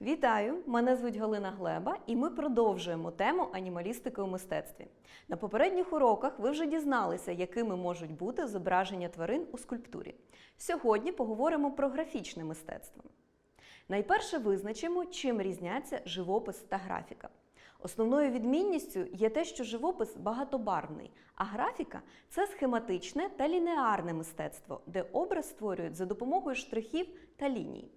Вітаю! Мене звуть Галина Глеба, і ми продовжуємо тему анімалістики у мистецтві. На попередніх уроках ви вже дізналися, якими можуть бути зображення тварин у скульптурі. Сьогодні поговоримо про графічне мистецтво. Найперше визначимо, чим різняться живопис та графіка. Основною відмінністю є те, що живопис багатобарвний, а графіка це схематичне та лінеарне мистецтво, де образ створюють за допомогою штрихів та ліній.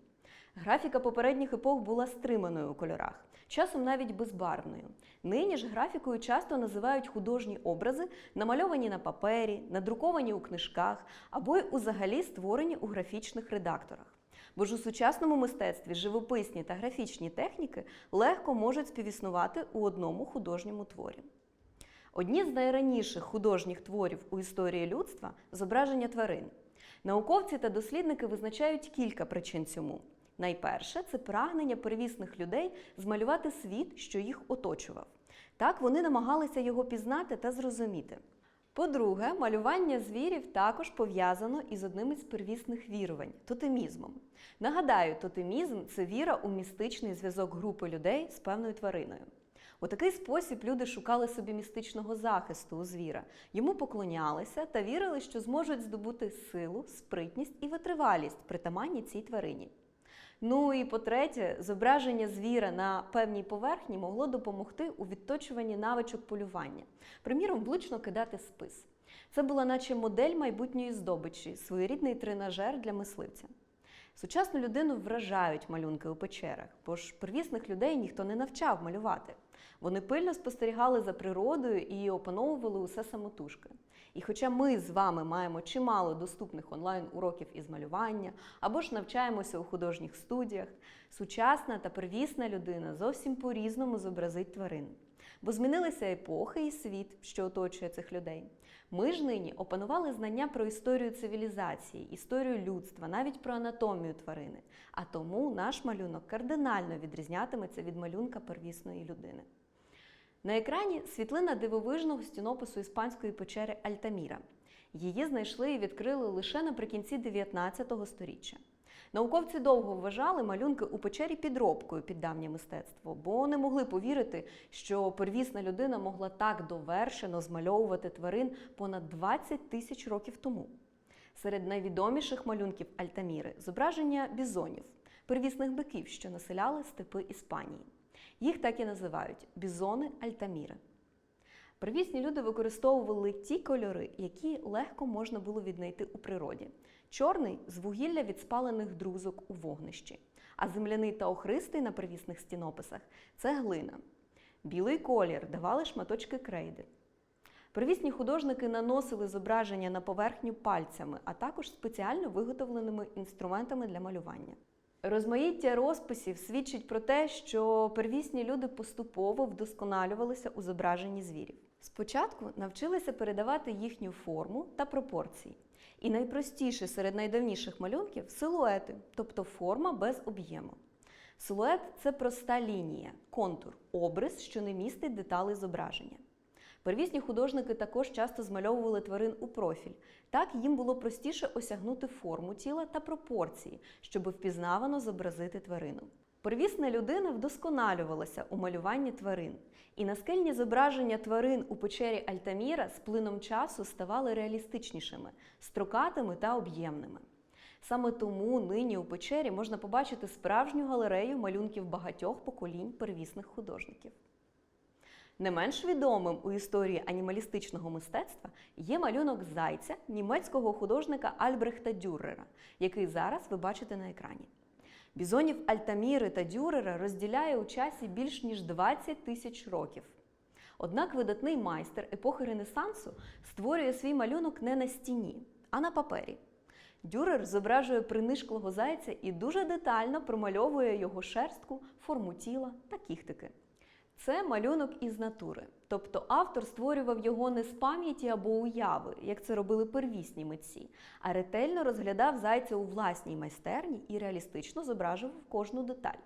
Графіка попередніх епох була стриманою у кольорах, часом навіть безбарвною. Нині ж графікою часто називають художні образи, намальовані на папері, надруковані у книжках або й узагалі створені у графічних редакторах. Бо ж у сучасному мистецтві живописні та графічні техніки легко можуть співіснувати у одному художньому творі. Одні з найраніших художніх творів у історії людства зображення тварин. Науковці та дослідники визначають кілька причин цьому. Найперше це прагнення первісних людей змалювати світ, що їх оточував. Так вони намагалися його пізнати та зрозуміти. По-друге, малювання звірів також пов'язано із одним із первісних вірувань тотемізмом. Нагадаю, тотемізм це віра у містичний зв'язок групи людей з певною твариною. У такий спосіб люди шукали собі містичного захисту у звіра, йому поклонялися та вірили, що зможуть здобути силу, спритність і витривалість притаманні цій тварині. Ну і по-третє, зображення звіра на певній поверхні могло допомогти у відточуванні навичок полювання, приміром, влучно кидати спис. Це була наче модель майбутньої здобичі, своєрідний тренажер для мисливця. Сучасну людину вражають малюнки у печерах, бо ж первісних людей ніхто не навчав малювати. Вони пильно спостерігали за природою і опановували усе самотужки. І хоча ми з вами маємо чимало доступних онлайн-уроків із малювання або ж навчаємося у художніх студіях, сучасна та первісна людина зовсім по-різному зобразить тварин. Бо змінилися епохи і світ, що оточує цих людей. Ми ж нині опанували знання про історію цивілізації, історію людства, навіть про анатомію тварини. А тому наш малюнок кардинально відрізнятиметься від малюнка первісної людини. На екрані світлина дивовижного стінопису іспанської печери Альтаміра. Її знайшли і відкрили лише наприкінці 19 століття. Науковці довго вважали малюнки у печері підробкою під давнє мистецтво, бо не могли повірити, що первісна людина могла так довершено змальовувати тварин понад 20 тисяч років тому. Серед найвідоміших малюнків Альтаміри зображення бізонів, первісних биків, що населяли степи Іспанії. Їх так і називають бізони Альтаміри. Первісні люди використовували ті кольори, які легко можна було віднайти у природі. Чорний з вугілля від спалених друзок у вогнищі, а земляний та охристий на первісних стінописах це глина. Білий колір давали шматочки крейди. Первісні художники наносили зображення на поверхню пальцями, а також спеціально виготовленими інструментами для малювання. Розмаїття розписів свідчить про те, що первісні люди поступово вдосконалювалися у зображенні звірів. Спочатку навчилися передавати їхню форму та пропорції. І найпростіше серед найдавніших малюнків силуети, тобто форма без об'єму. Силует це проста лінія, контур, обрис, що не містить деталей зображення. Первісні художники також часто змальовували тварин у профіль. Так їм було простіше осягнути форму тіла та пропорції, щоб впізнавано зобразити тварину. Первісна людина вдосконалювалася у малюванні тварин, і наскельні зображення тварин у печері Альтаміра з плином часу ставали реалістичнішими, строкатими та об'ємними. Саме тому нині у печері можна побачити справжню галерею малюнків багатьох поколінь первісних художників. Не менш відомим у історії анімалістичного мистецтва є малюнок зайця німецького художника Альбрехта Дюрера, який зараз ви бачите на екрані. Бізонів Альтаміри та Дюрера розділяє у часі більш ніж 20 тисяч років. Однак видатний майстер епохи Ренесансу створює свій малюнок не на стіні, а на папері. Дюрер зображує принишклого зайця і дуже детально промальовує його шерстку, форму тіла та кіхтики. Це малюнок із натури, тобто автор створював його не з пам'яті або уяви, як це робили первісні митці, а ретельно розглядав зайця у власній майстерні і реалістично зображував кожну деталь.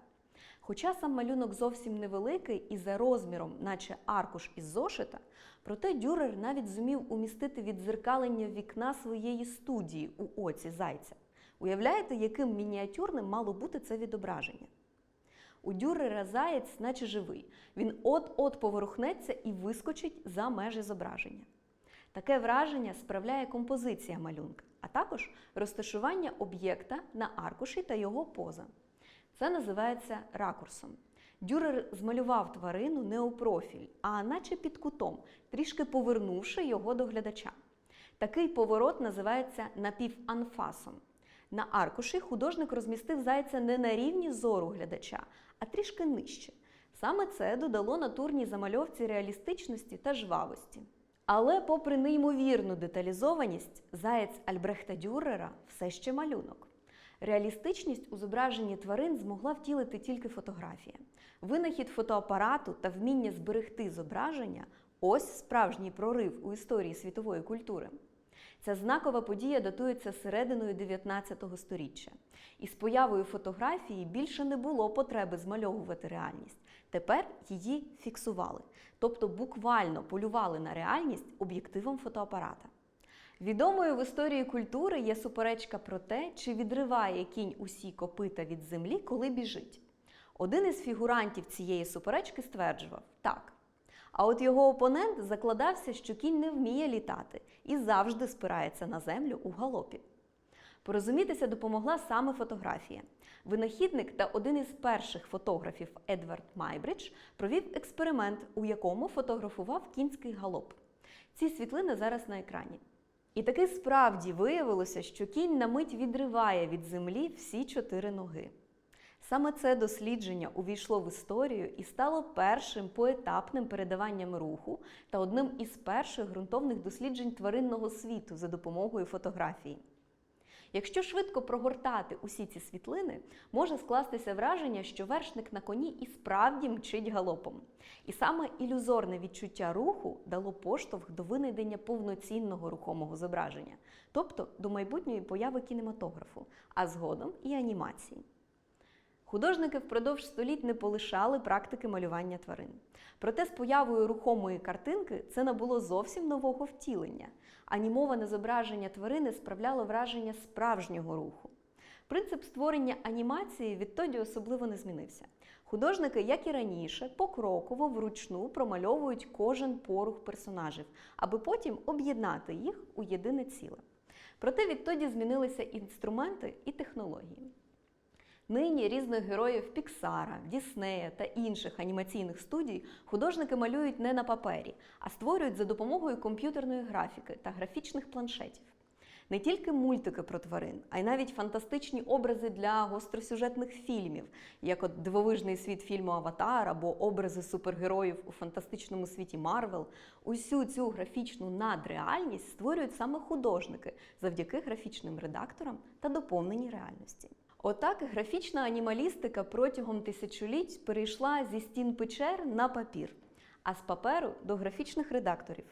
Хоча сам малюнок зовсім невеликий і за розміром, наче аркуш із зошита, проте Дюрер навіть зумів умістити віддзеркалення вікна своєї студії у оці зайця. Уявляєте, яким мініатюрним мало бути це відображення? У Дюрера заєць, наче живий. Він от-от поворухнеться і вискочить за межі зображення. Таке враження справляє композиція малюнка, а також розташування об'єкта на аркуші та його поза. Це називається ракурсом. Дюрер змалював тварину не у профіль, а наче під кутом, трішки повернувши його до глядача. Такий поворот називається напіванфасом. На аркуші художник розмістив зайця не на рівні зору глядача, а трішки нижче. Саме це додало натурній замальовці реалістичності та жвавості. Але, попри неймовірну деталізованість, заєць Альбрехта Дюрера все ще малюнок. Реалістичність у зображенні тварин змогла втілити тільки фотографія. Винахід фотоапарату та вміння зберегти зображення ось справжній прорив у історії світової культури. Ця знакова подія датується серединою 19 століття. І з появою фотографії більше не було потреби змальовувати реальність. Тепер її фіксували, тобто буквально полювали на реальність об'єктивом фотоапарата. Відомою в історії культури є суперечка про те, чи відриває кінь усі копита від землі, коли біжить. Один із фігурантів цієї суперечки стверджував так. А от його опонент закладався, що кінь не вміє літати і завжди спирається на землю у галопі. Порозумітися допомогла саме фотографія. Винахідник та один із перших фотографів Едвард Майбридж провів експеримент, у якому фотографував кінський галоп. Ці світлини зараз на екрані. І таки справді виявилося, що кінь на мить відриває від землі всі чотири ноги. Саме це дослідження увійшло в історію і стало першим поетапним передаванням руху та одним із перших ґрунтовних досліджень тваринного світу за допомогою фотографії. Якщо швидко прогортати усі ці світлини, може скластися враження, що вершник на коні і справді мчить галопом. І саме ілюзорне відчуття руху дало поштовх до винайдення повноцінного рухомого зображення, тобто до майбутньої появи кінематографу, а згодом і анімації. Художники впродовж століть не полишали практики малювання тварин. Проте з появою рухомої картинки це набуло зовсім нового втілення. Анімоване зображення тварини справляло враження справжнього руху. Принцип створення анімації відтоді особливо не змінився. Художники, як і раніше, покроково вручну промальовують кожен порух персонажів, аби потім об'єднати їх у єдине ціле. Проте відтоді змінилися інструменти і технології. Нині різних героїв Піксара, Діснея та інших анімаційних студій художники малюють не на папері, а створюють за допомогою комп'ютерної графіки та графічних планшетів. Не тільки мультики про тварин, а й навіть фантастичні образи для гостросюжетних фільмів, як от дивовижний світ фільму Аватар або образи супергероїв у фантастичному світі Марвел. Усю цю графічну надреальність створюють саме художники завдяки графічним редакторам та доповненій реальності. Отак графічна анімалістика протягом тисячоліть перейшла зі стін печер на папір, а з паперу до графічних редакторів.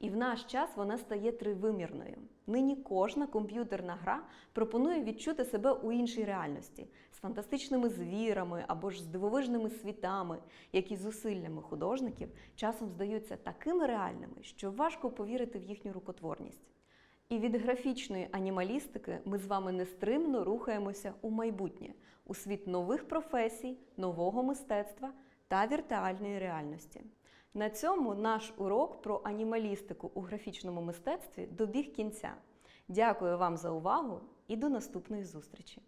І в наш час вона стає тривимірною. Нині кожна комп'ютерна гра пропонує відчути себе у іншій реальності з фантастичними звірами або ж з дивовижними світами, які зусиллями художників часом здаються такими реальними, що важко повірити в їхню рукотворність. І від графічної анімалістики ми з вами нестримно рухаємося у майбутнє, у світ нових професій, нового мистецтва та віртуальної реальності. На цьому наш урок про анімалістику у графічному мистецтві добіг кінця. Дякую вам за увагу і до наступної зустрічі!